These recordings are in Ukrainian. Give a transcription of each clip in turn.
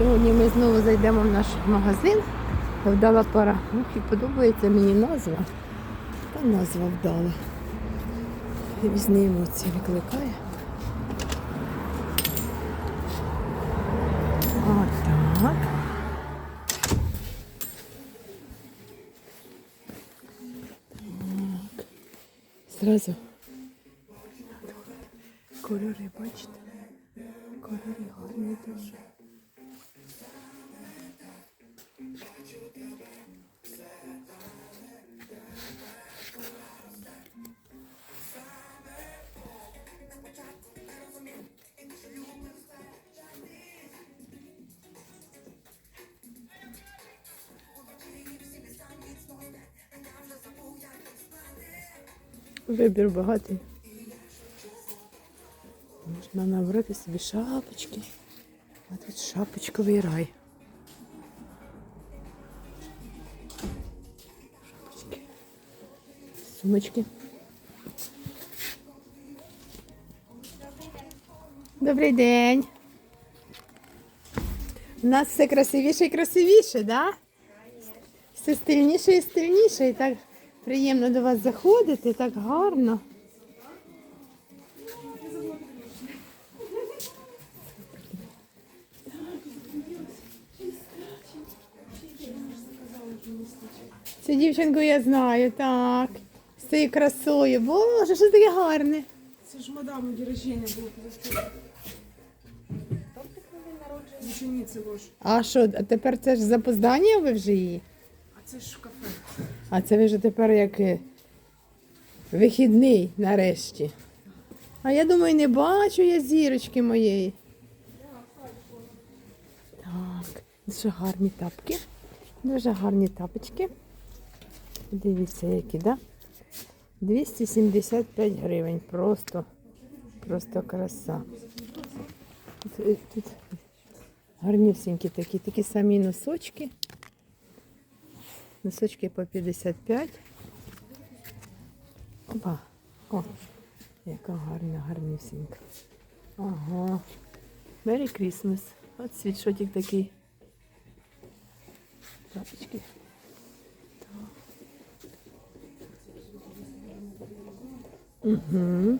Сьогодні ми знову зайдемо в наш магазин. Вдала пара. Ух, і подобається мені назва. Та назва вдала. Різні емоції викликає. Отак. Так. Зразу. Кольори, бачите? Кольори гарні дуже. Вибір багатий. Можна набрати собі шапочки. А тут шапочковий рай. Шапочки. Сумочки. Добрий день. У нас все красивіше і красивіше, да? Все стильніше і стильніше. І так приємно до вас заходити, так гарно. Цю дівчинку я знаю, так. З цією красою. Боже, що таке гарне. Це ж мадам день рождения було позавчора. Учениці вож. А що, а тепер це ж запоздання ви вже її? А це ж в кафе. А це ви вже тепер як е, вихідний нарешті. А я думаю, не бачу я зірочки моєї. Так, дуже гарні тапки. Дуже гарні тапочки. Дивіться, які, да? 275 гривень. Просто, просто краса. Тут, тут гарнюсінькі такі, такі самі носочки. Носочки по 55. Опа. О, яка гарна, гарнюсінька. Ага. Merry Christmas. От світшотик такий. Тапочки. Угу.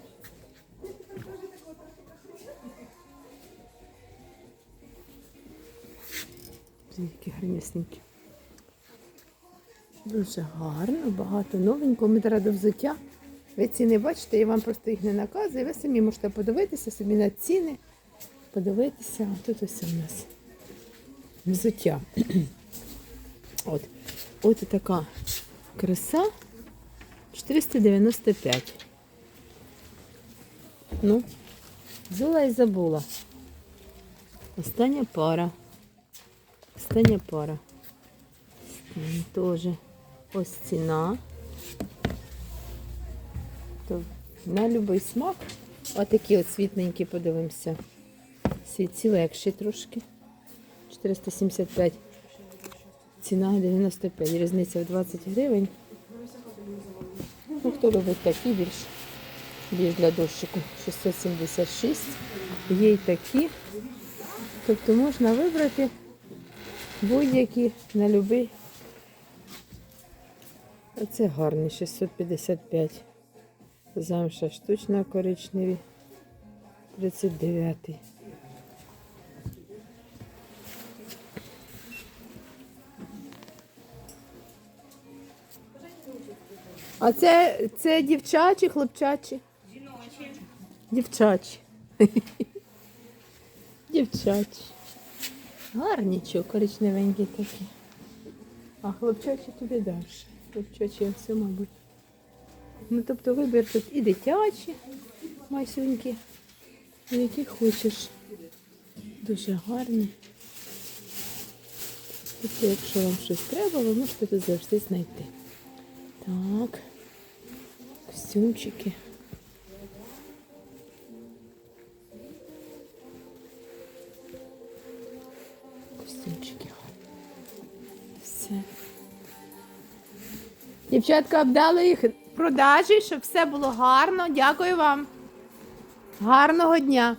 Які гарнюсінькі. Дуже гарно, багато новенького. Ми до взуття. Ви ціни бачите, я вам просто їх не наказую. Ви самі можете подивитися собі на ціни, подивитися. Тут ось у нас взуття. От. От така краса. 495. Ну, взяла і забула. Остання пара. Остання пара. Тоже ось ціна. То на будь-який смак. Отакі от світненькі, подивимося. Світці легші трошки. 475. Ціна 95. Різниця в 20 гривень. Ну, хто любить такі більш, більш для дощику. 676. Є й такі. Тобто можна вибрати будь-які на любий. Оце гарний 655. Замша штучна коричневі. 39. А це, це дівчачі, хлопчачі? Жіночі. Дівчачі. Дівчачі. Гарні чого, коричневенькі такі. А хлопчачі тобі далі. Все, мабуть. Ну, тобто вибір тут і дитячі масюньки, які хочеш. Дуже гарні. Тобто, якщо вам щось треба, ви можете тут завжди знайти. Так. Костюмчики. Дівчатка обдали їх продажі, щоб все було гарно. Дякую вам. Гарного дня.